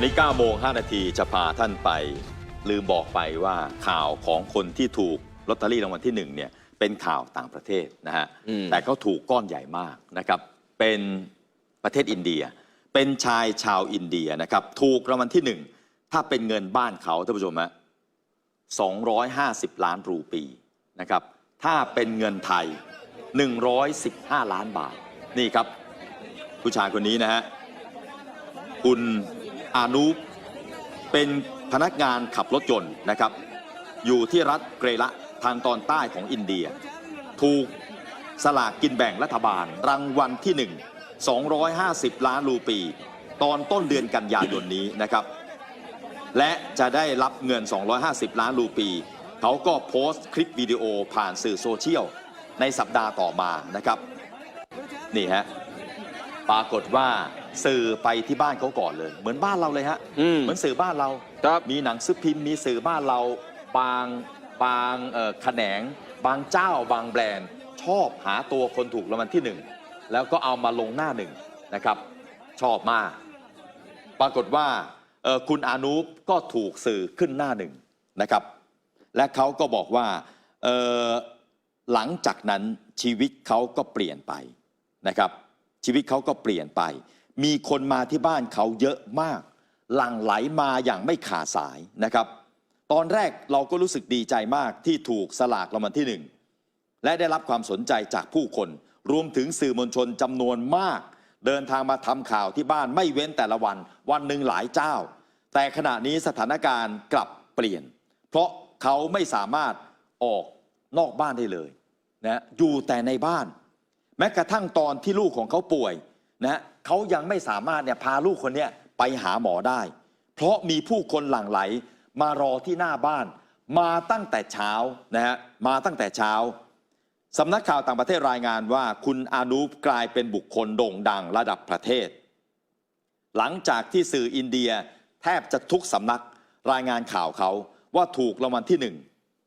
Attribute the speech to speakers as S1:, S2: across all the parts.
S1: อนนี้9โมง5นาทีจะพาท่านไป ลืมบอกไปว่าข่าวของคนที่ถูกลอตเตอรี่รางวัลที่หนึ่งเนี่ยเป็นข่าวต่างประเทศนะฮะ
S2: อืม
S1: แต่เขาถูกก้อนใหญ่มากนะครับ เป็นประเทศอินเดีย เป็นชายชาวอินเดียนะครับ ถูกรางวัลที่หนึ่งถ้าเป็นเงินบ้านเขาท่านผู้ชมฮะ250 ล้านรูปีนะครับ ถ้าเป็นเงินไทย 115 ล้านบาท นี่ครับ ผู้ชายคนนี้นะฮะ คุณ อานุเป็นพนักงานขับรถยนต์นะครับ อยู่ที่รัฐเกรละทางตอนใต้ของอินเดีย ถูกสลากกินแบ่งรัฐบาล รางวัลที่ 1 250 ล้านรูปี ตอนต้นเดือนกันยายนนี้นะครับ และจะได้รับเงิน 250 ล้านรูปี เขาก็โพสต์คลิปวิดีโอผ่านสื่อโซเชียล ในสัปดาห์ต่อมานะครับ นี่ฮะปรากฏว่า สื่อไปที่บ้านเขาก่อนเลย เหมือนบ้านเราเลยฮะ
S2: อืม
S1: เหมือนสื่อบ้านเรา
S2: ครับ
S1: มีหนังสือพิมพ์มีสื่อบ้านเราบางบางเอ่อแขนง บางเจ้าบางแบรนด์ ชอบหาตัวคนถูกรางวัลที่หนึ่งแล้วก็เอามาลงหน้าหนึ่งนะครับ ชอบมาก ปรากฏว่าเอ่อคุณอานุปก็ถูกสื่อขึ้นหน้าหนึ่งนะครับ และเขาก็บอกว่าเอ่อหลังจากนั้นชีวิตเขาก็เปลี่ยนไปนะครับ ชีวิตเขาก็เปลี่ยนไป มีคนมาที่บ้านเขาเยอะมาก หลั่งไหลมาอย่างไม่ขาดสายนะครับ ตอนแรกเราก็รู้สึกดีใจมากที่ถูกสลากรางวัลที่หนึ่งและได้รับความสนใจจากผู้คน รวมถึงสื่อมวลชนจำนวนมาก เดินทางมาทำข่าวที่บ้านไม่เว้นแต่ละวัน วันหนึ่งหลายเจ้า แต่ขณะนี้สถานการณ์กลับเปลี่ยน เพราะเขาไม่สามารถออกนอกบ้านได้เลยนะอยู่แต่ในบ้าน แม้กระทั่งตอนที่ลูกของเขาป่วย นะเขายังไม่สามารถเนี่ยพาลูกคนเนี้ยไปหาหมอได้ เพราะมีผู้คนหลั่งไหลมารอที่หน้าบ้าน มาตั้งแต่เช้านะฮะมาตั้งแต่เช้าสำนักข่าวต่างประเทศรายงานว่า คุณอานูปกลายเป็นบุคคลโด่งดังระดับประเทศ หลังจากที่สื่ออินเดียแทบจะทุกสำนักรายงานข่าวเขาว่าถูกรางวัลที่หนึ่ง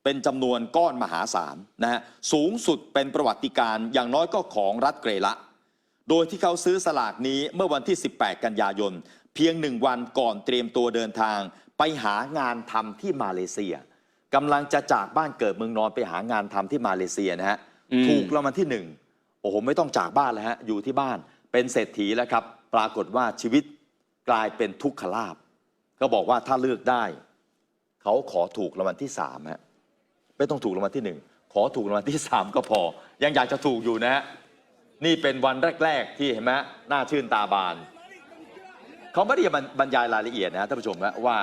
S1: เป็นจำนวนก้อนมหาศาลนะฮะสูงสุดเป็นประวัติการณ์อย่างน้อยก็ของรัฐเกรละ โดยที่เขาซื้อสลากนี้เมื่อวันที่ 18 กันยายน เพียงหนึ่งวันก่อนเตรียมตัวเดินทาง ไปหางานทำที่มาเลเซียกำลังจะจากบ้านเกิดเมืองนอนไปหางานทำที่มาเลเซียนะฮะ
S2: อืม
S1: ถูกรางวัลที่หนึ่งโอ้โหไม่ต้องจากบ้านแล้วฮะอยู่ที่บ้านเป็นเศรษฐีแล้วครับ ปรากฏว่าชีวิตกลายเป็นทุกขลาบ ก็บอกว่าถ้าเลือกได้ เขาขอถูกรางวัลที่สามฮะไม่ต้องถูกรางวัลที่หนึ่งขอถูกรางวัลที่สามก็พอ ยังอยากจะถูกอยู่นะฮะ นี่เป็นวันแรก ๆ ที่เห็นไหมหน้าชื่นตาบาน เขาไม่ได้บรรยายรายละเอียดนะท่านผู้ชมนะว่า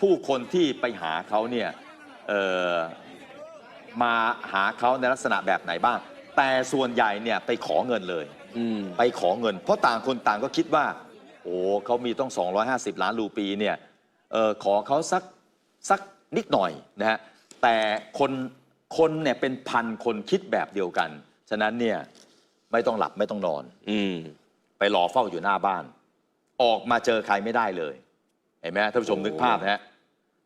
S1: ผู้คนที่ไปหาเขาเนี่ยเอ่อมาหาเขาในลักษณะแบบไหนบ้าง แต่ส่วนใหญ่เนี่ยไปขอเงินเลย
S2: อืม
S1: ไปขอเงิน เพราะต่างคนต่างก็คิดว่า โอ้เขามีต้อง 250 ล้านรูปีเนี่ยเออขอเขาสักสักนิดหน่อยนะฮะแต่คนคนเนี่ยเป็นพันคนคิดแบบเดียวกัน ฉะนั้นเนี่ย ไม่ต้องหลับไม่ต้องนอน
S2: อืม
S1: ไปรอเฝ้าอยู่หน้าบ้าน ออกมาเจอใครไม่ได้เลย เห็นไหมท่านผู้ชมนึกภาพนะฮะ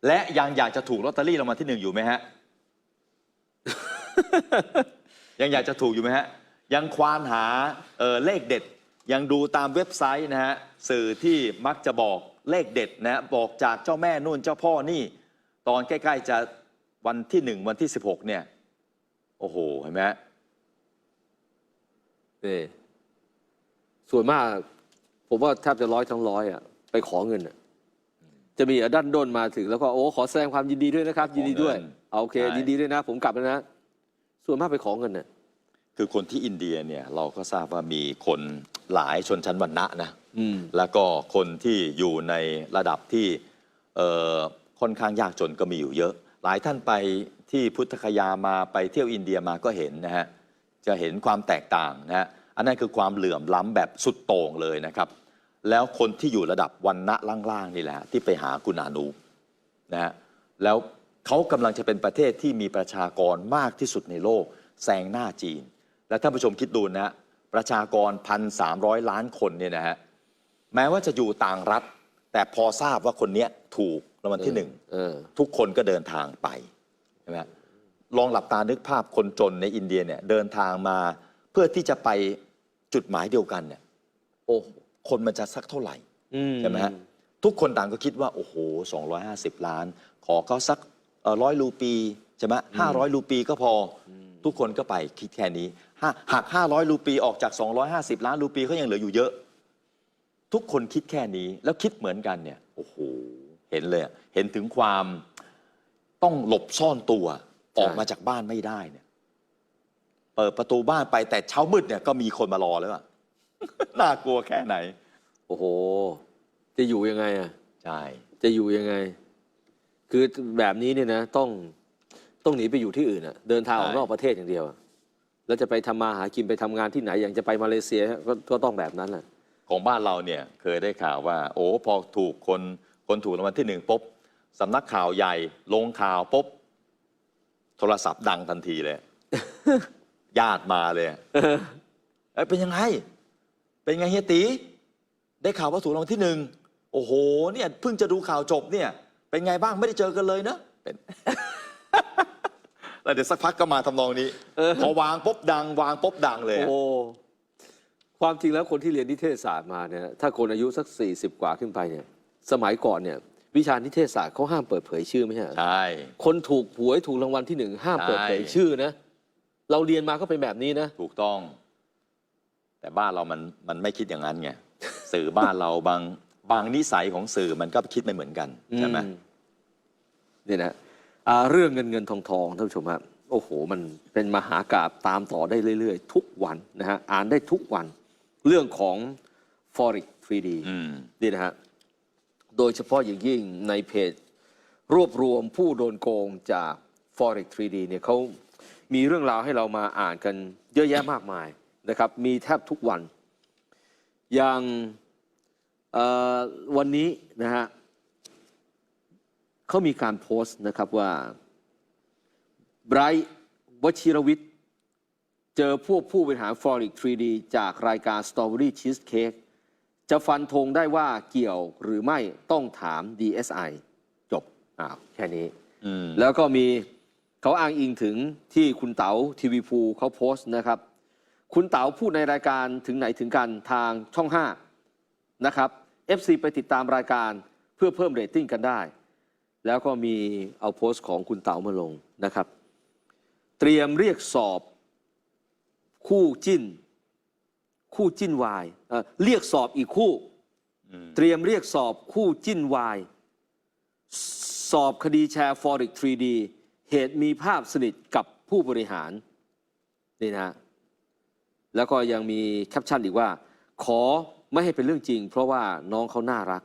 S1: และยังอยากจะถูกลอตเตอรี่รางวัลที่หนึ่งอยู่ไหมฮะ ยังอยากจะถูกอยู่ไหมฮะ ยังควานหาเอ่อเลขเด็ด ยังดูตามเว็บไซต์นะฮะ สื่อที่มักจะบอกเลขเด็ดนะฮะบอกจากเจ้าแม่นู่นเจ้าพ่อนี่ ตอนใกล้ ๆ จะวันที่หนึ่งวันที่16เนี่ย โอ้โห เห็นไหมฮะ
S2: นี่ส่วนมาก ผมว่าแทบจะร้อยทั้งร้อยอะไปขอเงินอะจะมีอดันด้นมาถึงแล้วก็โอ้ขอแสดงความยินดีด้วยนะครับ ยินดีด้วย
S1: ขอเงิน
S2: เอาโอเค
S1: ใช่
S2: ยินดีด้วยนะ ผมกลับแล้วนะ ส่วนมากไปขอเงินน่ะ
S1: คือคนที่อินเดียเนี่ยเราก็ทราบว่ามีคนหลายชนชั้นวรรณะนะ
S2: อืม
S1: แล้วก็คนที่อยู่ในระดับที่เอ่อค่อนข้างยากจนก็มีอยู่เยอะ หลายท่านไปที่พุทธคยามาไปเที่ยวอินเดียมาก็เห็นนะฮะจะเห็นความแตกต่างนะฮะ อันนั้นคือความเหลื่อมล้ำแบบสุดโต่งเลยนะครับ แล้วคนที่อยู่ระดับวันณะล่างๆนี่แหละฮะที่ไปหาคุณอานุนะฮะแล้วเขากำลังจะเป็นประเทศที่มีประชากรมากที่สุดในโลกแซงหน้าจีน และท่านผู้ชมคิดดูนะฮะประชากร 1,300 ล้านคนเนี่ยนะฮะแม้ว่าจะอยู่ต่างรัฐ แต่พอทราบว่าคนเนี้ยถูกรางวัลที่หนึ่ง
S2: เออ
S1: ทุกคนก็เดินทางไปใช่ไหมฮะลองหลับตานึกภาพคนจนในอินเดียเนี่ยเดินทางมาเพื่อที่จะไป จุดหมายเดียวกันเนี่ยโอ้คนมันจะสักเท่าไหร่
S2: อืม
S1: ใช่ไหมฮะทุกคนต่างก็คิดว่า โอ้โห 250 ล้าน ขอเขาสักร้อยรูปีใช่ไหมห้าร้อยรูปีก็พออทุกคนก็ไปคิดแค่นี้ห้าหัก500รูปีออกจาก 250 ล้านรูปีก็ยังเหลืออยู่เยอะ ทุกคนคิดแค่นี้แล้วคิดเหมือนกันเนี่ยโอ้โหเห็นเลยอะเห็นถึงความต้องหลบซ่อนตัวออกมาจากบ้านไม่ได้เนี่ย เปิดประตูบ้านไปแต่เช้ามืดเนี่ยก็มีคนมารอแล้วอะ น่ากลัวแค่ไหน
S2: โอ้โห จะอยู่ยังไงอะ
S1: ใช่
S2: จะอยู่ยังไง คือแบบนี้เนี่ยนะต้องต้องหนีไปอยู่ที่อื่นอะ เดินทางออก
S1: ใช่
S2: นอกประเทศอย่างเดียวอะแล้วจะไปทำมาหากินไปทำงานที่ไหนอย่างจะไปมาเลเซียก็ก็ต้องแบบนั้นแหละ
S1: ของบ้านเราเนี่ยเคยได้ข่าวว่า โอ้พอถูกคนคนถูกรางวัลที่หนึ่งปุ๊บสำนักข่าวใหญ่ลงข่าวปุ๊บโทรศัพท์ดังทันทีเลย ญาติมาเลยเอ้ยเป็นยังไง เป็นไงเฮียตี ได้ข่าวว่าถูกรางวัลที่หนึ่งโอ้โห เนี่ยเพิ่งจะดูข่าวจบเนี่ย เป็นไงบ้างไม่ได้เจอกันเลยเนอะเป็น แล้วเดี๋ยวสักพักก็มาทำนองนี้
S2: เออ
S1: พอวางปุ๊บดัง วางปุ๊บดังเลย
S2: โอ้
S1: อะ
S2: ความจริงแล้วคนที่เรียนนิเทศศาสตร์มาเนี่ย ถ้าคนอายุสักสี่สิบกว่าขึ้นไปเนี่ย สมัยก่อนเนี่ย วิชานิเทศศาสตร์เขาห้ามเปิดเผยชื่อไม่ใช่เหรอ
S1: ใช่
S2: คนถูกหวยถูกรางวัลที่หนึ่งห้ามเปิดเผย
S1: ใช่
S2: ชื่อนะ เราเรียนมาก็เป็นแบบนี้นะ
S1: ถูกต้อง แต่บ้านเรามันมันไม่คิดอย่างนั้นไงสื่อบ้านเราบางบางนิสัยของสื่อมันก็คิดไม่เหมือนกันใช่ไหม
S2: อืเนี่ยนะอ่าเรื่องเงินเงินทองทองท่านผู้ชมครับโอ้โห มันเป็นมหากาบตามต่อได้เรื่อย ๆ ทุกวันนะฮะอ่านได้ทุกวัน เรื่องของ forex 3D
S1: อืม
S2: นี่นะฮะโดยเฉพาะอย่างยิ่งในเพจ รวบรวมผู้โดนโกงจาก forex 3D เนี่ยเขา มีเรื่องราวให้เรามาอ่านกันเยอะแยะมากมายนะครับ มีแทบทุกวัน อย่างเอ่อวันนี้นะฮะเขามีการโพสต์นะครับว่าไบรท์วชิรวิทย์ เจอพวกผู้บริหาร Forex 3D จากรายการ Strawberry Cheesecake จะฟันธงได้ว่าเกี่ยวหรือไม่ต้องถาม DSI จบอ้าวแค่นี้
S1: อืม
S2: แล้วก็มี เขาอ้างอิงถึงที่คุณเต๋าทีวีภูเขาโพสต์นะครับ คุณเต๋าพูดในรายการถึงไหนถึงกันทางช่อง 5 นะครับ FC ไปติดตามรายการเพื่อเพิ่มเรตติ้งกันได้ แล้วก็มีเอาโพสต์ของคุณเต๋ามาลงนะครับ เตรียมเรียกสอบคู่จิ้น คู่จิ้นวายเอ่อเรียกสอบอีกคู่
S1: อืม
S2: เตรียมเรียกสอบคู่จิ้นวาย สอบคดีแชร์ Forex 3D เหตุมีภาพสนิทกับผู้บริหารนี่นะฮะแล้วก็ยังมีแคปชั่นอีกว่า ขอไม่ให้เป็นเรื่องจริง เพราะว่าน้องเขาน่ารัก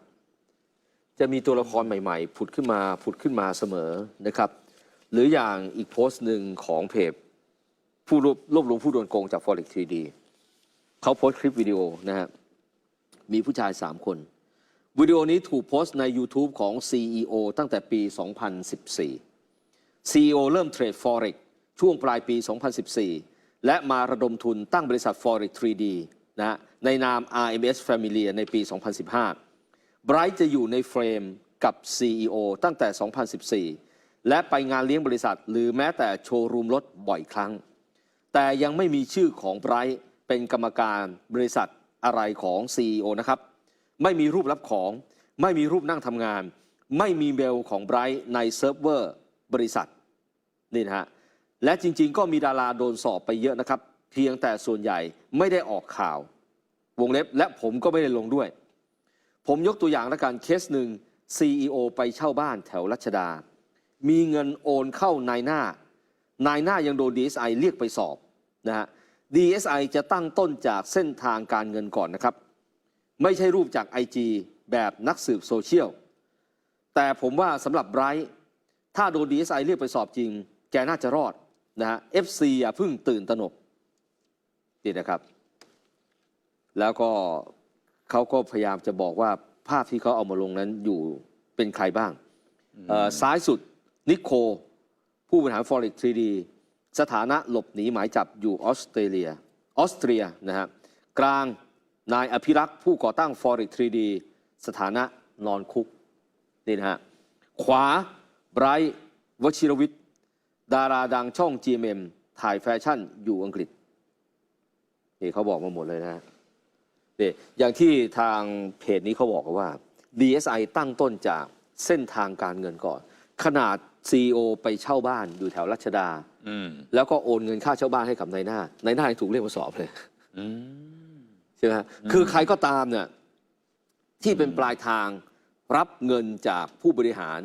S2: จะมีตัวละครใหม่ๆ ผุดขึ้นมาผุดขึ้นมาเสมอนะครับ หรืออย่างอีกโพสต์หนึ่งของเพจผู้รวบรวบรวมผู้โดนโกงจาก Forex 3D เขาโพสต์คลิปวิดีโอนะฮะมีผู้ชาย 3 คน วิดีโอนี้ถูกโพสต์ใน YouTube ของ CEO ตั้งแต่ปี 2014 CEO เริ่มเทรด Forex ช่วงปลายปี 2014 และมาระดมทุนตั้งบริษัท Forex 3D นะในนาม RMS Familia ในปี 2015 ไบรท์จะอยู่ในเฟรมกับ CEO ตั้งแต่ 2014 และไปงานเลี้ยงบริษัท หรือแม้แต่โชว์รูมรถบ่อยครั้ง แต่ยังไม่มีชื่อของไบรท์เป็นกรรมการบริษัทอะไรของ CEO นะครับ ไม่มีรูปรับของ ไม่มีรูปนั่งทำงาน ไม่มีเมลของไบรท์ในเซิร์ฟเวอร์ บริษัทนี่นะฮะและจริง ๆ ก็มีดาราโดนสอบไปเยอะนะครับ เพียงแต่ส่วนใหญ่ไม่ได้ออกข่าว วงเล็บและผมก็ไม่ได้ลงด้วย ผมยกตัวอย่างละกันเคสหนึ่ง CEO ไปเช่าบ้านแถวรัชดา มีเงินโอนเข้านายหน้า นายหน้ายังโดน DSI เรียกไปสอบนะฮะ DSI จะตั้งต้นจากเส้นทางการเงินก่อนนะครับ ไม่ใช่รูปจาก IG แบบนักสืบโซเชียล แต่ผมว่าสำหรับไบรท์ ถ้าโดน DSI เรียกไปสอบจริง แกน่าจะรอดนะฮะ FC อย่าเพิ่งตื่นตระหนกนี่นะครับ แล้วก็เขาก็พยายามจะบอกว่าภาพที่เขาเอามาลงนั้นอยู่เป็นใครบ้างเอ่อซ้ายสุดนิโค ผู้บริหาร Forex 3D สถานะหลบหนีหมายจับอยู่ออสเตรเลียออสเตรียนะฮะกลางนายอภิรักษ์ผู้ก่อตั้ง Forex 3D สถานะนอนคุกนี่นะฮะขวา ไบรท์วชิรวิทย์ ดาราดังช่อง GMM ถ่ายแฟชั่นอยู่อังกฤษนี่เขาบอกมาหมดเลยนะฮะนี่อย่างที่ทางเพจนี้เขาบอกกันว่า DSI ตั้งต้นจากเส้นทางการเงินก่อน ขนาด CEO ไปเช่าบ้านอยู่แถวรัชดา
S1: อืม
S2: แล้วก็โอนเงินค่าเช่าบ้านให้กับนายหน้านายหน้ายังถูกเรียกมาสอบเลย
S1: อืม
S2: ใช่ไหมฮะคือใครก็ตามเนี่ยที่เป็นปลายทางรับเงินจากผู้บริหาร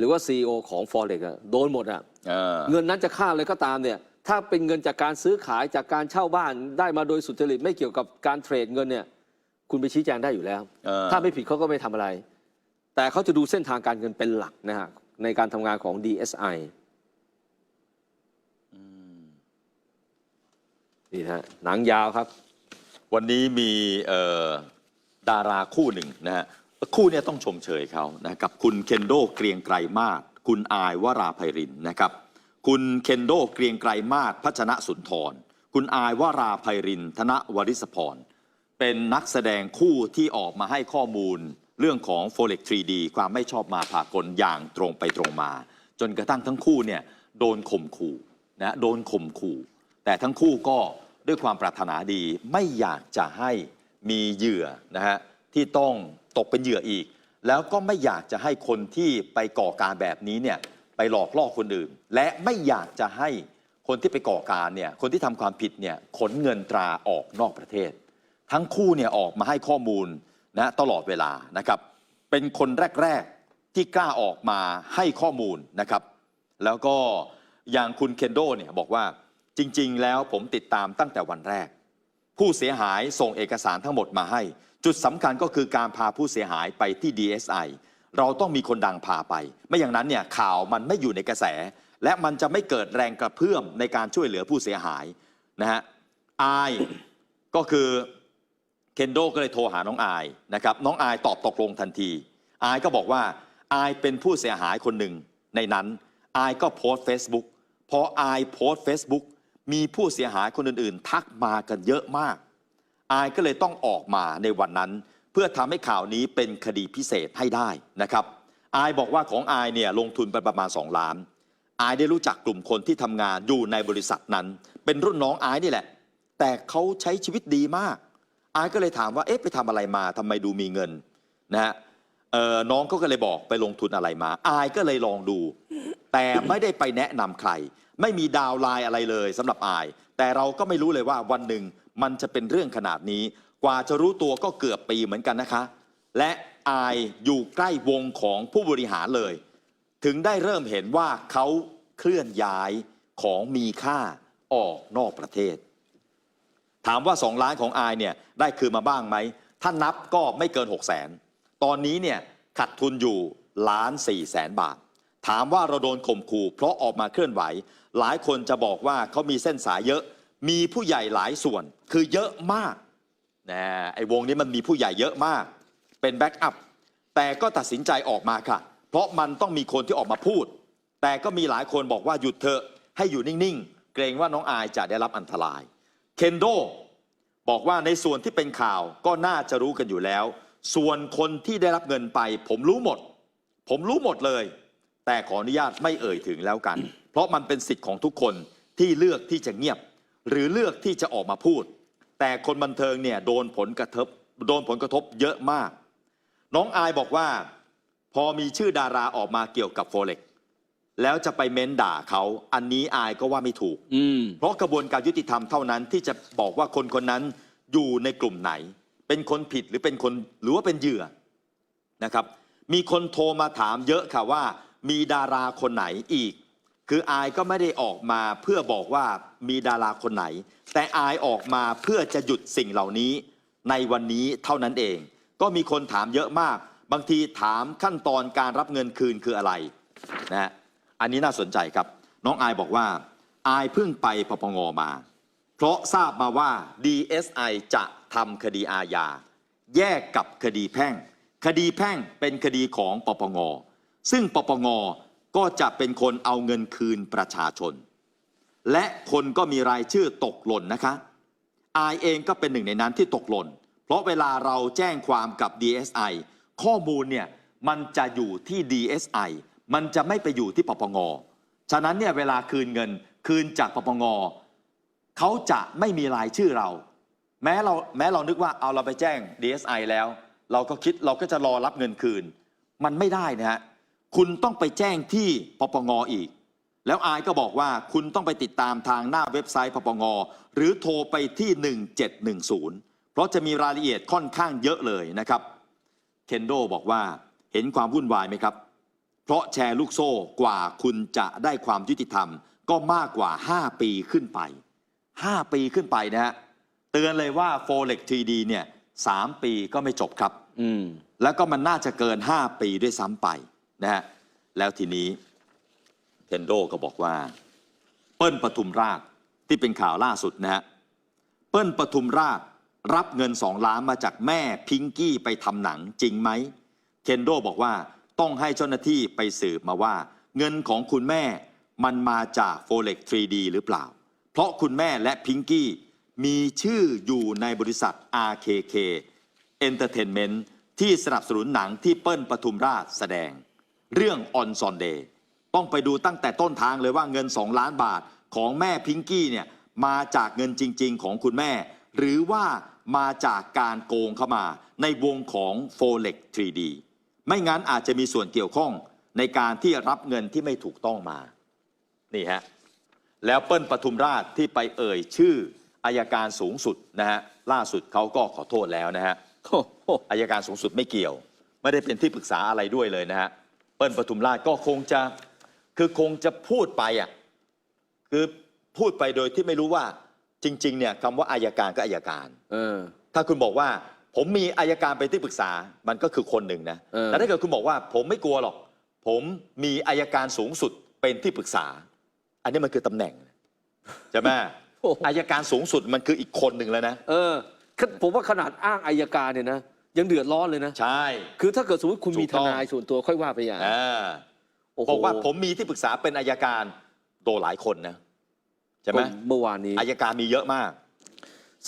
S2: หรือว่า CEO ของ Forex อะโดนหมดอะ
S1: เออ
S2: เงินนั้นจะค่าอะไรก็ตามเนี่ยถ้าเป็นเงินจากการซื้อขายจากการเช่าบ้านได้มาโดยสุจริตไม่เกี่ยวกับการเทรดเงินเนี่ยคุณไปชี้แจงได้อยู่แล้ว
S1: เออ
S2: ถ้าไม่ผิดเขาก็ไม่ทำอะไร แต่เขาจะดูเส้นทางการเงินเป็นหลักนะฮะในการทำงานของ DSI นี่นะฮะหนังยาวครับ
S1: วันนี้มีเอ่อดาราคู่หนึ่งนะฮะ คู่เนี้ต้องชมเชยเขานะกับคุณเคนโดเกรียงไกรมาศคุณอายวราไพรินนะครับ คุณเคนโดเกรียงไกรมาศพัชนะสุนทร คุณอายวราไพริน ธนวริศพร เป็นนักแสดงคู่ที่ออกมาให้ข้อมูลเรื่องของ Forex 3D ความไม่ชอบมาพากลอย่างตรงไปตรงมา จนกระทั่งทั้งคู่เนี่ยโดนข่มขู่นะโดนข่มขู่ แต่ทั้งคู่ก็ด้วยความปรารถนาดีไม่อยากจะให้มีเหยื่อนะฮะที่ต้อง ตกเป็นเหยื่ออีก แล้วก็ไม่อยากจะให้คนที่ไปก่อการแบบนี้เนี่ยไปหลอกล่อคนอื่น และไม่อยากจะให้คนที่ไปก่อการเนี่ยคนที่ทำความผิดเนี่ยขนเงินตราออกนอกประเทศ ทั้งคู่เนี่ยออกมาให้ข้อมูลนะตลอดเวลานะครับ เป็นคนแรก ๆ ที่กล้าออกมาให้ข้อมูลนะครับ แล้วก็อย่างคุณเคนโดเนี่ยบอกว่าจริง ๆ แล้วผมติดตามตั้งแต่วันแรก ผู้เสียหายส่งเอกสารทั้งหมดมาให้ จุดสำคัญก็คือการพาผู้เสียหายไปที่ DSI เราต้องมีคนดังพาไป ไม่อย่างนั้นเนี่ยข่าวมันไม่อยู่ในกระแส และมันจะไม่เกิดแรงกระเพื่อมในการช่วยเหลือผู้เสียหายนะฮะอายก็คือเคนโดก็เลยโทรหาน้องอายนะครับน้องอายตอบตกลงทันที อายก็บอกว่าอายเป็นผู้เสียหายคนหนึ่งในนั้นอายก็โพสต์ Facebook พออายโพสต์ Facebook มีผู้เสียหายคนอื่นๆ ทักมากันเยอะมาก อายก็เลยต้องออกมาในวันนั้น เพื่อทำให้ข่าวนี้เป็นคดีพิเศษให้ได้นะครับ อายบอกว่าของอายเนี่ยลงทุนไปประมาณ 2 ล้าน อายได้รู้จักกลุ่มคนที่ทำงานอยู่ในบริษัทนั้น เป็นรุ่นน้องอายนี่แหละ แต่เขาใช้ชีวิตดีมาก อายก็เลยถามว่าเอ๊ะไปทำอะไรมาทำไมดูมีเงินนะฮะเออน้องเขาก็เลยบอกไปลงทุนอะไรมา อายก็เลยลองดู แต่ไม่ได้ไปแนะนำใคร ไม่มีดาวไลน์อะไรเลยสำหรับอาย แต่เราก็ไม่รู้เลยว่าวันหนึ่ง มันจะเป็นเรื่องขนาดนี้ กว่าจะรู้ตัวก็เกือบปีเหมือนกันนะคะ และอายอยู่ใกล้วงของผู้บริหารเลย ถึงได้เริ่มเห็นว่าเขาเคลื่อนย้ายของมีค่าออกนอกประเทศ ถามว่า 2 ล้านของอายเนี่ยได้คืนมาบ้างไหม ถ้านับก็ไม่เกิน 6 0แสนตอนนี้เนี่ยขัดทุนอยู่ล้านสี่แสนบาท ถามว่าเราโดนข่มขู่เพราะออกมาเคลื่อนไหว หลายคนจะบอกว่าเขามีเส้นสายเยอะ มีผู้ใหญ่หลายส่วนคือเยอะมากนะไอ้วงนี้มันมีผู้ใหญ่เยอะมาก เป็นแบ็กอัพแต่ก็ตัดสินใจออกมาค่ะ เพราะมันต้องมีคนที่ออกมาพูด แต่ก็มีหลายคนบอกว่าหยุดเถอะให้อยู่นิ่งๆ เกรงว่าน้องอายจะได้รับอันตรายเคนโดบอกว่าในส่วนที่เป็นข่าวก็น่าจะรู้กันอยู่แล้ว ส่วนคนที่ได้รับเงินไป ผมรู้หมด ผมรู้หมดเลย แต่ขออนุญาตไม่เอ่ยถึงแล้วกัน เพราะมันเป็นสิทธิ์ของทุกคนที่เลือกที่จะเงียบ หรือเลือกที่จะออกมาพูด แต่คนบันเทิงเนี่ยโดนผลกระทบโดนผลกระทบเยอะมาก น้องอายบอกว่า พอมีชื่อดาราออกมาเกี่ยวกับโฟเล็กแล้วจะไปเม้นด่าเขาอันนี้อายก็ว่าไม่ถูก
S2: อืม
S1: เพราะกระบวนการยุติธรรมเท่านั้นที่จะบอกว่าคนคนนั้นอยู่ในกลุ่มไหน เป็นคนผิดหรือเป็นคนหรือว่าเป็นเหยื่อนะครับ มีคนโทรมาถามเยอะค่ะว่า มีดาราคนไหนอีก คืออายก็ไม่ได้ออกมาเพื่อบอกว่ามีดาราคนไหน แต่อายออกมาเพื่อจะหยุดสิ่งเหล่านี้ในวันนี้เท่านั้นเอง ก็มีคนถามเยอะมาก บางทีถามขั้นตอนการรับเงินคืนคืออะไรนะฮะอันนี้น่าสนใจครับ น้องอายบอกว่า อายเพิ่งไปปปงมา เพราะทราบมาว่า DSI จะทำคดีอาญาแยกกับคดีแพ่ง คดีแพ่งเป็นคดีของปปงซึ่งปปง ก็จะเป็นคนเอาเงินคืนประชาชน และคนก็มีรายชื่อตกหล่นนะคะอายเองก็เป็นหนึ่งในนั้นที่ตกหล่น เพราะเวลาเราแจ้งความกับ DSI ข้อมูลเนี่ยมันจะอยู่ที่ DSI มันจะไม่ไปอยู่ที่ปปง ฉะนั้นเนี่ยเวลาคืนเงินคืนจากปปงเขาจะไม่มีรายชื่อเรา แม้เราแม้เรานึกว่าเอาเราไปแจ้ง DSI แล้ว เราก็คิดเราก็จะรอรับเงินคืน มันไม่ได้นะฮะ คุณต้องไปแจ้งที่ปปงอีก แล้วอายก็บอกว่าคุณต้องไปติดตามทางหน้าเว็บไซต์ปปงหรือโทรไปที่ 1710 เพราะจะมีรายละเอียดค่อนข้างเยอะเลยนะครับเคนโดบอกว่าเห็นความวุ่นวายไหมครับ เพราะแชร์ลูกโซ่กว่าคุณจะได้ความยุติธรรม ก็มากกว่า 5 ปีขึ้นไป 5 ปีขึ้นไปนะฮะเตือนเลยว่า Forex 3D เนี่ย3ปีก็ไม่จบครับ
S2: อืม
S1: แล้วก็มันน่าจะเกิน 5 ปีด้วยซ้ำไป นะฮะแล้วทีนี้เคนโดก็บอกว่า เปิ้ลปทุมราชที่เป็นข่าวล่าสุดนะฮะเปิ้ลปทุมราชรับเงิน2ล้านมาจากแม่พิงกี้ไปทำหนังจริงไหมเคนโดบอกว่าต้องให้เจ้าหน้าที่ไปสืบมาว่า เงินของคุณแม่มันมาจาก Forex 3D หรือเปล่า เพราะคุณแม่และพิงกี้มีชื่ออยู่ในบริษัท RKK Entertainment ที่สนับสนุนหนังที่เปิ้ลปทุมราชแสดง เรื่อง On Sunday ต้องไปดูตั้งแต่ต้นทางเลยว่าเงิน 2 ล้านบาทของแม่พิงกี้เนี่ยมาจากเงินจริง ๆ ของคุณแม่ หรือว่ามาจากการโกงเข้ามาในวงของ Forex 3D ไม่งั้นอาจจะมีส่วนเกี่ยวข้องในการที่รับเงินที่ไม่ถูกต้องมา นี่ฮะ แล้วเปิ้ลปทุมราชที่ไปเอ่ยชื่ออายการสูงสุดนะฮะล่าสุดเขาก็ขอโทษแล้วนะฮะ
S2: โอ้โห
S1: อายการสูงสุดไม่เกี่ยว ไม่ได้เป็นที่ปรึกษาอะไรด้วยเลยนะฮะ เปิ้ลปทุมราชก็คงจะคือคงจะพูดไปอะคือพูดไปโดยที่ไม่รู้ว่าจริง ๆ เนี่ยคำว่าอายการก็อายการ
S2: เออ
S1: ถ้าคุณบอกว่า ผมมีอายการเป็นที่ปรึกษามันก็คือคนหนึ่งนะ
S2: เออ
S1: แต่ถ้าเกิดคุณบอกว่า ผมไม่กลัวหรอก ผมมีอายการสูงสุดเป็นที่ปรึกษา อันนี้มันคือตำแหน่งใช่ไหม
S2: โอ้โห
S1: อายการสูงสุดมันคืออีกคนหนึ่งแล้วนะ
S2: เออขผมว่าขนาดอ้างอายการเนี่ยนะ ยังเดือดร้อนเลยนะ
S1: ใช่
S2: คือถ้าเกิดสมมติคุณมี
S1: ถู
S2: ท
S1: กต้อง
S2: นายส่วนตัวค่อยว่าไปอย่าง
S1: อ่า
S2: โอ้โห
S1: บอกว่าผมมีที่ปรึกษาเป็นอายการโดนหลายคนนะใช่ไหม
S2: เมื่อวานนี้
S1: อายการมีเยอะมาก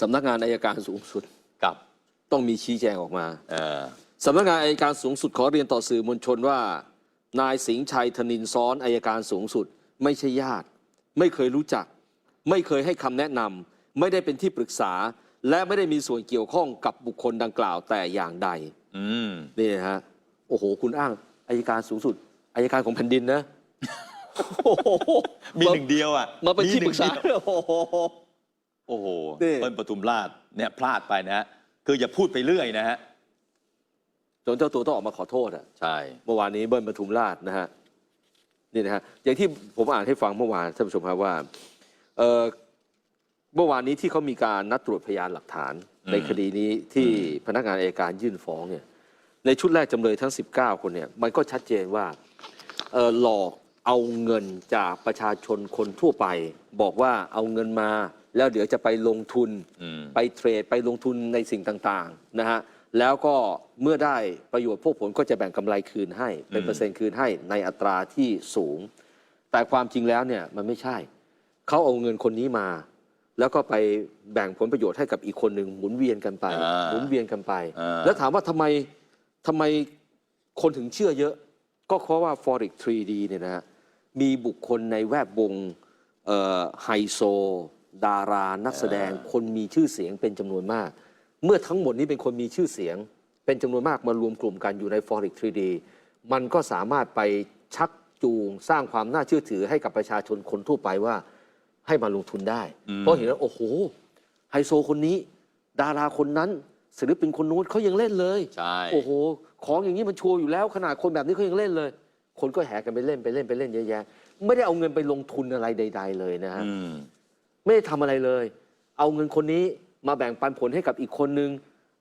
S2: สำนักงานอายการสูงสุด
S1: กับ
S2: ต้องมีชี้แจงออกมา
S1: เออ
S2: สำนักงานอายการสูงสุดขอเรียนต่อสื่อมวลชนว่า นายสิงห์ชัยธนินซ้อนอายการสูงสุด ไม่ใช่ญาติ ไม่เคยรู้จัก ไม่เคยให้คำแนะนำไม่ได้เป็นที่ปรึกษา และไม่ได้มีส่วนเกี่ยวข้องกับบุคคลดังกล่าวแต่อย่างใด
S1: อืม
S2: นี่นะฮะโอ้โห คุณอ้างอายการสูงสุดอายการของแผ่นดินนะโอ้โห
S1: มีหนึ่งเดียวอะ
S2: มาเป็นที่ปรึกษา
S1: หนึ่งเดียว
S2: โอ้โห
S1: โอ้โห
S2: นี่
S1: เปิ้ลปทุมราชเนี่ยพลาดไปนะฮะคืออย่าพูดไปเรื่อยนะฮะ
S2: จนเจ้าตัวต้องออกมาขอโทษอะ
S1: ใช่
S2: เมื่อวานนี้เบิ้ลปทุมราชนะฮะนี่นะฮะอย่างที่ผมอ่านให้ฟังเมื่อวานท่านผู้ชมครับว่า เอ่อเมื่อวานนี้ที่เขามีการนัดตรวจพยานหลักฐาน ในคดีนี้ที่พนักงานอัยการยื่นฟ้องเนี่ยในชุดแรกจำเลยทั้ง 19 คนเนี่ยมันก็ชัดเจนว่าเอ่อหลอกเอาเงินจากประชาชนคนทั่วไป บอกว่าเอาเงินมา แล้วเดี๋ยวจะไปลงทุน
S1: อืม
S2: ไปเทรดไปลงทุนในสิ่งต่างๆนะฮะแล้วก็เมื่อได้ประโยชน์พวกผลก็จะแบ่งกำไรคืนให้ เป็น
S1: อืม
S2: เปอร์เซ็นต์คืนให้ในอัตราที่สูง แต่ความจริงแล้วเนี่ยมันไม่ใช่เขาเอาเงินคนนี้มา แล้วก็ไปแบ่งผลประโยชน์ให้กับอีกคนหนึ่งหมุนเวียนกันไป
S1: อ่า
S2: หมุนเวียนกันไป
S1: อ่า
S2: แล้วถามว่าทำไมทำไมคนถึงเชื่อเยอะ ก็เพราะว่า Forex 3D เนี่ยนะฮะมีบุคคลในแวดวงเอ่อไฮโซ ดารา นักแสดง คนมีชื่อเสียงเป็นจำนวนมาก เมื่อทั้งหมดนี้เป็นคนมีชื่อเสียง เป็นจำนวนมากมารวมกลุ่มกันอยู่ใน Forex 3D มันก็สามารถไปชักจูงสร้างความน่าเชื่อถือให้กับประชาชนคนทั่วไปว่า ให้มาลงทุนได้
S1: อืม
S2: เพราะเห็นว่าโอ้โหไฮโซคนนี้ ดาราคนนั้นศิลปินคนนู้นเขายังเล่นเลย
S1: ใช่
S2: โอ้โห ของอย่างนี้มันชัวร์อยู่แล้วขนาดคนแบบนี้เขายังเล่นเลย คนก็แห่กันไปเล่นไปเล่นไปเล่นเยอะแยะไม่ได้เอาเงินไปลงทุนอะไรใด ๆ เลยนะฮะ
S1: อืม
S2: ไม่ได้ทำอะไรเลย เอาเงินคนนี้มาแบ่งปันผลให้กับอีกคนนึง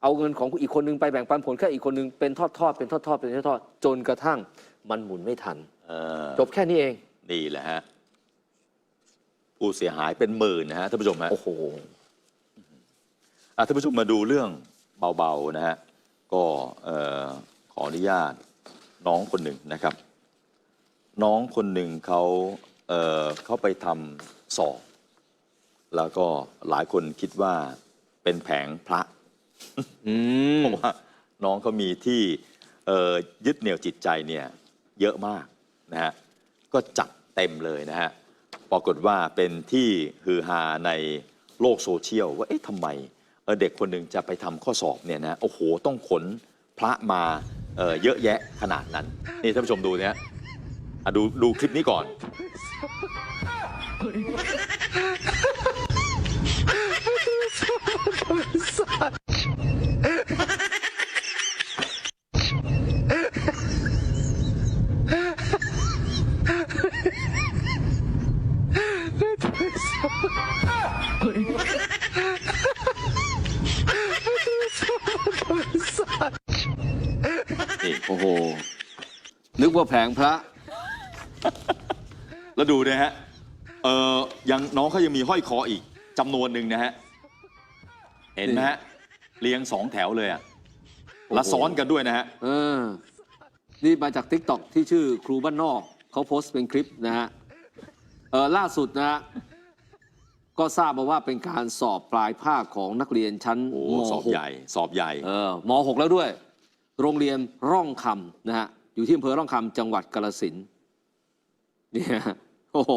S2: เอาเงินของอีกคนนึงไปแบ่งปันผลแค่อีกคนนึงเป็นทอดๆเป็นทอดๆเป็นทอดๆจนกระทั่งมันหมุนไม่ทัน
S1: เออ
S2: จบแค่นี้เอง
S1: นี่แหละฮะ ผู้เสียหายเป็นหมื่นนะฮะท่านผู้ชมฮะ
S2: โอ้โห
S1: อะท่านผู้ชมมาดูเรื่องเบาๆนะฮะก็เอ่อขออนุญาตน้องคนหนึ่งนะครับ น้องคนหนึ่งเขาเอ่อเขาไปทำสอบ แล้วก็หลายคนคิดว่าเป็นแผงพระ
S2: อืม
S1: เพราะว่าน้องเขามีที่เอ่อยึดเหนี่ยวจิตใจเนี่ยเยอะมากนะฮะก็จัดเต็มเลยนะฮะ ปรากฏว่าเป็นที่ฮือฮาในโลกโซเชียลว่าเอ๊ะทำไมเเด็กคนหนึ่งจะไปทำข้อสอบเนี่ยนะโอ้โหต้องขนพระมาเเยอะแยะขนาดนั้น นี่ท่านผู้ชมดูเนี่ยดูดูคลิปนี้ก่อ
S2: น กว่าแผงพระ
S1: แล้วดูนะฮะ เออยังน้องเขายังมีห้อยคออีกจำนวนหนึ่งนะฮะ เห็นไหมฮะ เรียงสองแถวเลยอะและซ้อนกันด้วยนะฮะ
S2: เออ นี่มาจาก t ิ k t o k ที่ชื่อครูบ้านนอกเขาโพสต์เป็นคลิปนะฮะ เออล่าสุดนะฮะ ก็ทราบมาว่าเป็นการสอบปลายภาคของนักเรียนชั้น
S1: โอ้
S2: ม
S1: สอบ
S2: หก
S1: ใหญ่ สอบใหญ่
S2: เออมหกแล้วด้วย โรงเรียนร่องคำนะฮะ อยู่ที่อำเภอร่องคำจังหวัดกาฬสินธุ์เนี่ยโอ้โห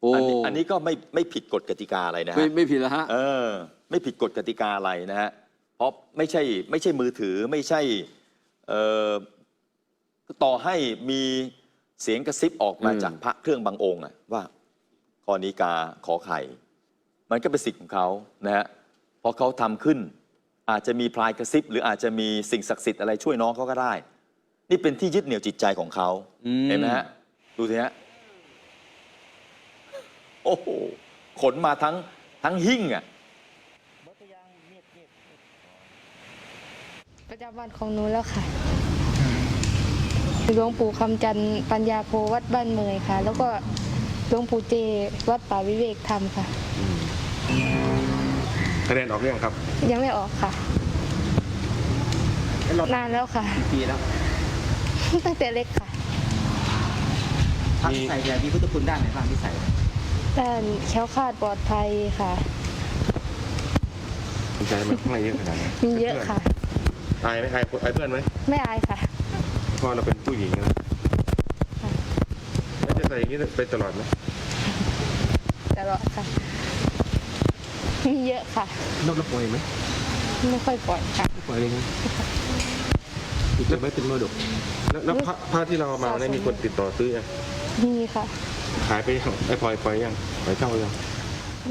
S2: โอ้
S1: อันนี้อันนี้ก็ไม่ไม่ผิดกฎกติกาอะไรนะ
S2: ไม่
S1: ฮะ
S2: ไม่ผิดแล้วฮะ
S1: เออ ไม่ผิดกฎกติกาอะไรนะฮะเพราะไม่ใช่ไม่ใช่มือถือไม่ใช่เอ่อต่อให้มีเสียงกระซิบออกมา
S2: อืม
S1: จากพระเครื่องบางองค์อะว่ากรณีกาขอไข่ มันก็เป็นสิทธิ์ของเขานะฮะเพราะเขาทำขึ้น อาจจะมีพลายกระซิบ หรืออาจจะมีสิ่งศักดิ์สิทธิ์อะไรช่วยน้องเขาก็ได้ นี่เป็นที่ยึดเหนี่ยวจิตใจของเขา
S2: อืม
S1: เห็นไหมฮะดูสิฮะโอ้โหขนมาทั้งทั้งหิ้งอะ
S3: ประจำวันของหนูแล้วค่ะหลวงปู่คำจันทร์ปัญญาโพวัดบ้านเมยค่ะ แล้วก็หลวงปู่เจวัดป่าวิเวกธรรมค่ะ
S4: คะแนนออกหรือยังครับ
S3: ยังไม่ออกค่ะ นานแล้วค่ะ
S5: ปีแล้ว
S3: ตั้งแต่เล็กค่ะ
S5: พระที่ใส่เนี่ยมีพุทธคุณด้านไหนบ้างที่ใส่
S3: ด้านแคล้วคลาดปลอดภัยค่ะ
S4: สนใจไหมข้างในเยอะขนาดนี้
S3: มีเยอะค่ะ
S4: อายไหมอายอายเพื่อนไหม
S3: ไม่อายค่ะ
S4: เพราะเราเป็นผู้หญิงนะแล้วจะใส่อย่างนี้ไปตลอดไหม
S3: ตลอดค่ะ มีเยอะค่ะ
S4: นอกแล้วปล่อยไหม
S3: ไม่ค่อยปล่อยค่ะ
S4: ปล่อยเลยนะ ติดไว้เป็นมรดก แล้วแล้วพระพระที่เราเอามาเนี่ยมีคนติดต่อซื้อยัง
S3: มีค่ะ
S4: ขายไปยังไอ้ปล่อยปล่อยยังปล่อยเช่ายัง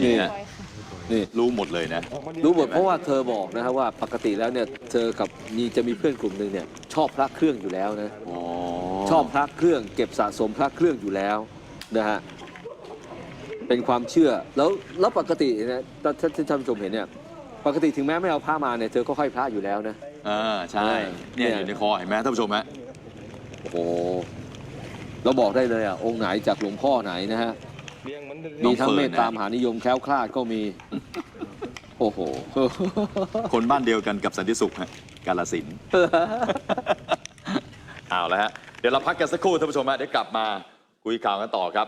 S1: นี่
S3: ป
S1: ฮะ
S3: ล่อยค่ะ
S2: นี่
S1: รู้หมดเลยนะ
S2: รู้หมดเพราะว่าเธอบอกนะฮะว่าปกติแล้วเนี่ยเธอกับมีจะมีเพื่อนกลุ่มหนึ่งเนี่ยชอบพระเครื่องอยู่แล้วนะ
S1: อ๋อ
S2: ชอบพระเครื่องเก็บสะสมพระเครื่องอยู่แล้วนะฮะเป็นความเชื่อแล้วแล้วปกตินะถ้าถ้าที่ท่านผู้ชมเห็นเนี่ยปกติถึงแม้ไม่เอาผ้ามาเนี่ยเธอก็ห้อยพระอยู่แล้วนะ
S1: อ่าใช่เนี่ย
S2: เนี่ย
S1: อยู่ในคอเห็นไหมท่านผู้ชมฮะ
S2: โอ้โหเราบอกได้เลยอะองค์ไหนจากหลวงพ่อไหนนะฮะ
S4: เลี้ยงมัน
S2: มีทั้งเมตตามหานิยมแคล้วคลาดก็มี โอ้โห
S1: คนบ้านเดียวกันกับสันติสุขฮะกาลสินธุ์เอาแล้วฮะเดี๋ยวเราพักกันสักครู่ท่านผู้ชมฮะเดี๋ยวกลับมาคุยข่าวกันต่อครับ